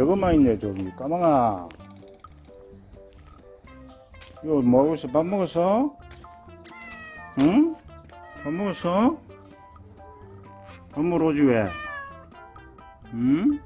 너것만 있네 저기. 까망아. 이거 뭐하고 있어? 밥 먹었어? 응? 밥 먹었어? 밥 먹으러 오지 왜? 응?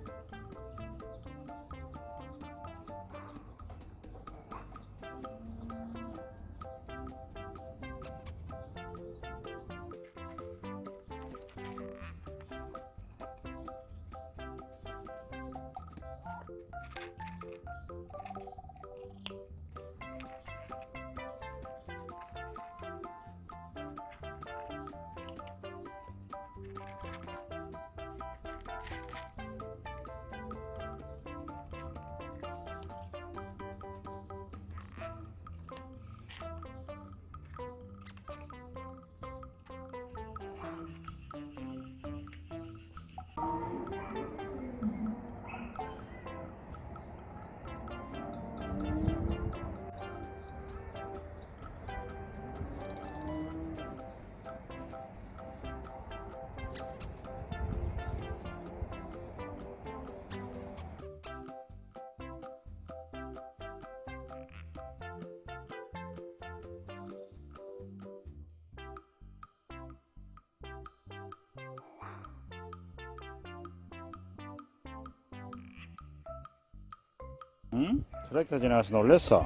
응? 트랙터 지나가서 놀랬어?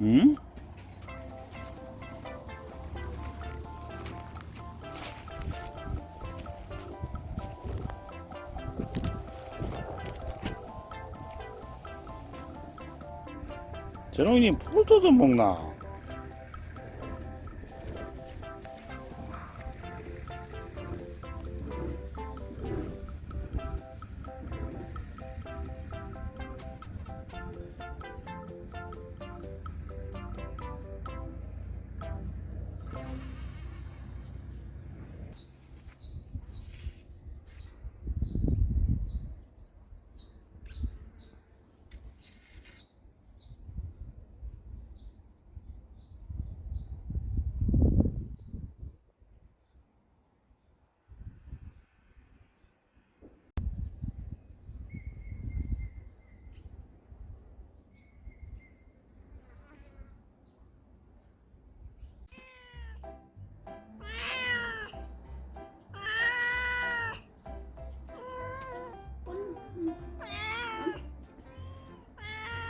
응? 저놈이 풀도도 먹나?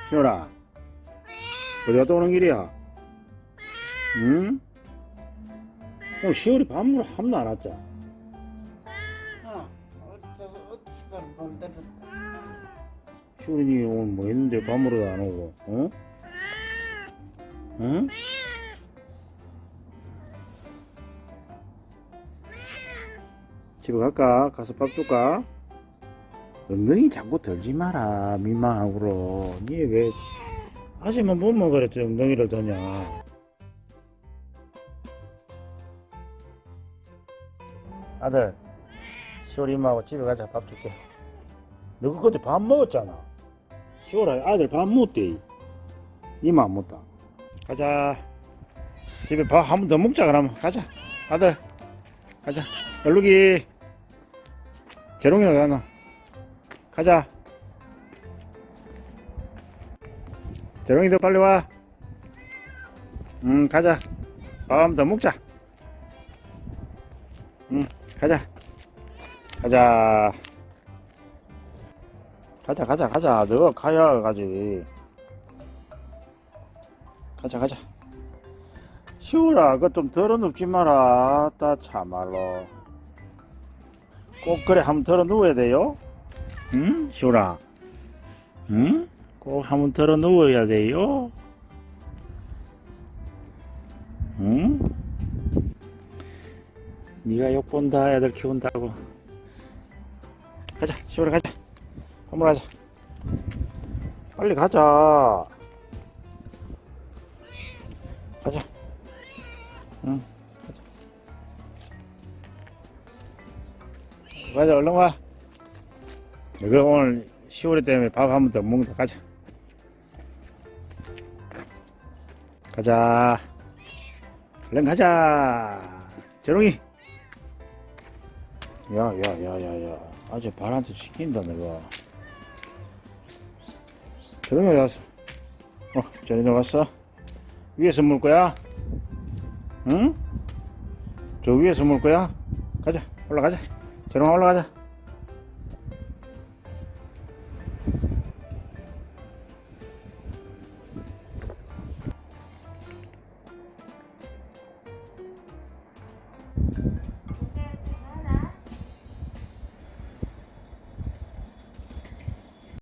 시원아 어디 갔다 오는 길이야? 응? 오늘 시월이 한 번도 안 왔자 어, 시월이 오늘 뭐 했는데 밥물도 안 오고 어? 응? 집에 갈까? 가서 밥 줄까? 엉덩이 자꾸 들지 마라 민망하고로. 니왜 아침만 보면 그랬지 엉덩이를 드냐. 아들 시월 이모하고 집에 가자 밥 줄게. 너 그때 밥 먹었잖아. 시월아 아들 밥 먹었대. 이모 안 먹다. 가자. 집에 밥 한 번 더 먹자 그러면. 가자. 아들 가자. 얼룩이 재롱이나 가노 가자. 재롱이도 빨리 와. 응, 가자. 밥한번더 먹자. 응, 가자. 가자. 가자, 가자, 가자. 너 가야 가지. 가자, 가자. 시우라, 그거 좀 덜어눕지 마라. 따 참말로. 꼭 그래, 한번 덜어 누워야 돼요. 응? 쇼라. 응? 꼭 한번 털어 누워야 돼요. 응? 네가 욕 본다 애들 키운다고. 가자, 쇼라 가자. 한번 가자. 빨리 가자. 가자. 응. 가자. 가자, 얼른 와. 이거 오늘 10월에 때문에 밥 한 번 더 먹는다. 가자. 가자. 얼른 가자. 재롱이. 야, 야, 야, 야, 야. 아주 발한테 시킨다, 내가. 재롱이 어디 갔어? 어, 재롱이 왔어? 위에서 물 거야? 응? 저 위에서 물 거야? 가자, 올라가자. 재롱아, 올라가자.